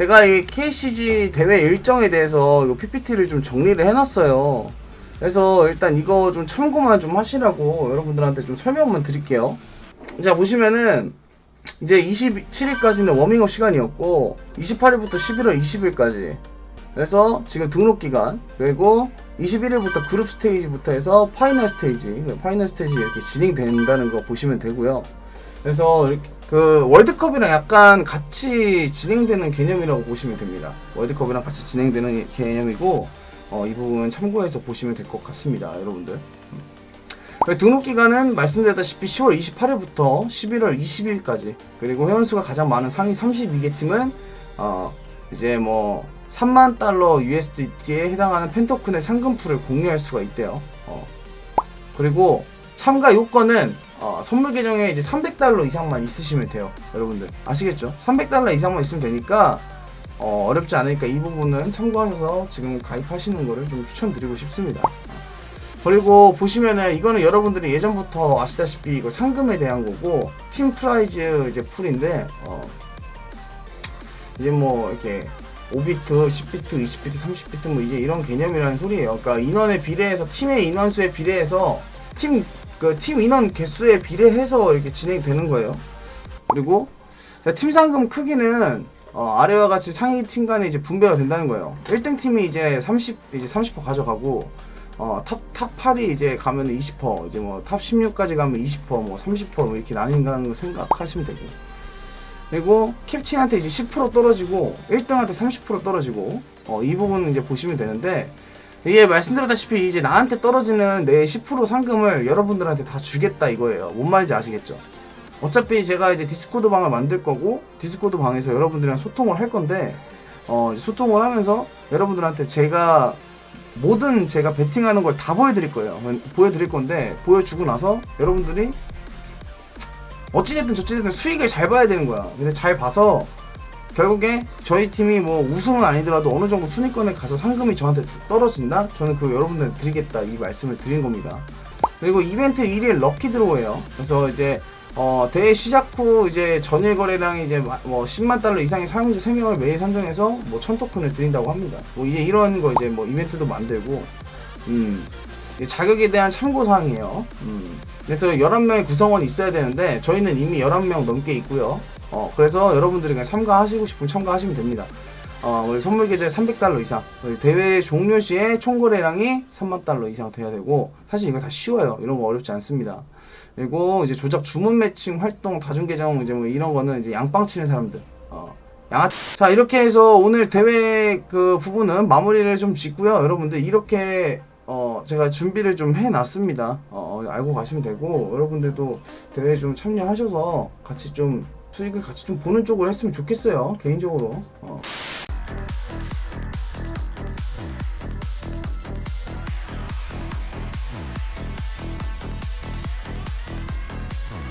제가 이 KCG 대회 일정에 대해서 이 PPT를 좀 정리를 해놨어요. 그래서 일단 이거 좀 참고만 좀 하시라고 여러분들한테 좀 설명만 드릴게요. 자 보시면은 이제 27일까지는 워밍업 시간이었고 28일부터 11월 20일까지 그래서 지금 등록 기간 그리고 21일부터 그룹 스테이지부터 해서 파이널 스테이지 그 파이널 스테이지 이렇게 진행된다는 거 보시면 되고요. 그래서 이렇게 그 월드컵이랑 약간 같이 진행되는 개념이라고 보시면 됩니다. 월드컵이랑 같이 진행되는 개념이고 어, 이 부분 참고해서 보시면 될 것 같습니다, 여러분들. 음. 등록 기간은 말씀드렸다시피 10월 28일부터 11월 20일까지 그리고 회원수가 가장 많은 상위 32개 팀은 어, 이제 뭐 3만 달러 USDT에 해당하는 펜토큰의 상금풀을 공유할 수가 있대요. 어. 그리고 참가 요건은 어, 선물 계정에 이제 300달러 이상만 있으시면 돼요. 여러분들 아시겠죠? 300달러 이상만 있으면 되니까 어, 어렵지 않으니까 이 부분은 참고하셔서 지금 가입하시는 거를 좀 추천드리고 싶습니다. 그리고 보시면은 이거는 여러분들이 예전부터 아시다시피 이거 상금에 대한 거고 팀 프라이즈 이제 풀인데 어, 이제 뭐 이렇게 5비트, 10비트, 20비트, 30비트 뭐 이제 이런 개념이라는 소리예요. 그러니까 인원에 비례해서 팀의 인원수에 비례해서 팀 그 팀 인원 개수에 비례해서 이렇게 진행되는 거예요. 그리고 자, 팀 상금 크기는 어, 아래와 같이 상위 팀 간에 이제 분배가 된다는 거예요. 1등 팀이 이제 30 이제 30% 가져가고 어, 탑, 탑 8이 이제 가면 20%, 이제 뭐 탑 16까지 가면 20%, 뭐 30%뭐 이렇게 나뉜다는 거 생각하시면 되고. 그리고 캡틴한테 이제 10% 떨어지고 1등한테 30% 떨어지고 어, 이 부분은 이제 보시면 되는데 이게 말씀드렸다시피 이제 나한테 떨어지는 내 10% 상금을 여러분들한테 다 주겠다 이거예요. 뭔 말인지 아시겠죠? 어차피 제가 이제 디스코드 방을 만들 거고 디스코드 방에서 여러분들이랑 소통을 할 건데 어, 소통을 하면서 여러분들한테 제가 모든 제가 베팅하는 걸 다 보여드릴 거예요. 보여드릴 건데 보여주고 나서 여러분들이 어찌됐든 저찌됐든 수익을 잘 봐야 되는 거야. 근데 잘 봐서 결국에 저희 팀이 뭐 우승은 아니더라도 어느 정도 순위권에 가서 상금이 저한테 떨어진다? 저는 그 여러분들 드리겠다 이 말씀을 드린 겁니다. 그리고 이벤트 1일 럭키 드로우예요. 그래서 이제 어, 대회 시작 후 이제 전일 거래량이 이제 마- 뭐 10만 달러 이상의 사용자 3명을 매일 선정해서 뭐 1000토큰을 드린다고 합니다. 뭐 이제 이런 거 이제 뭐 이벤트도 만들고 음. 자격에 대한 참고 사항이에요. 음. 그래서 11명의 구성원이 있어야 되는데 저희는 이미 11명 넘게 있고요. 어, 그래서 여러분들이 그냥 참가하시고 싶으면 참가하시면 됩니다. 어, 선물 계좌에 300달러 이상. 대회 종료 시에 총 거래량이 3만 달러 이상 돼야 되고 사실 이거 다 쉬워요. 이런 거 어렵지 않습니다. 그리고 이제 조작 주문 매칭 활동 다중 계정 이제 뭐 이런 거는 이제 양빵 치는 사람들. 어. 자 이렇게 해서 오늘 대회 그 부분은 마무리를 좀 짓고요. 여러분들 이렇게 어 제가 준비를 좀 해놨습니다. 어 알고 가시면 되고 여러분들도 대회 좀 참여하셔서 같이 좀 수익을 같이 좀 보는 쪽으로 했으면 좋겠어요 개인적으로 어.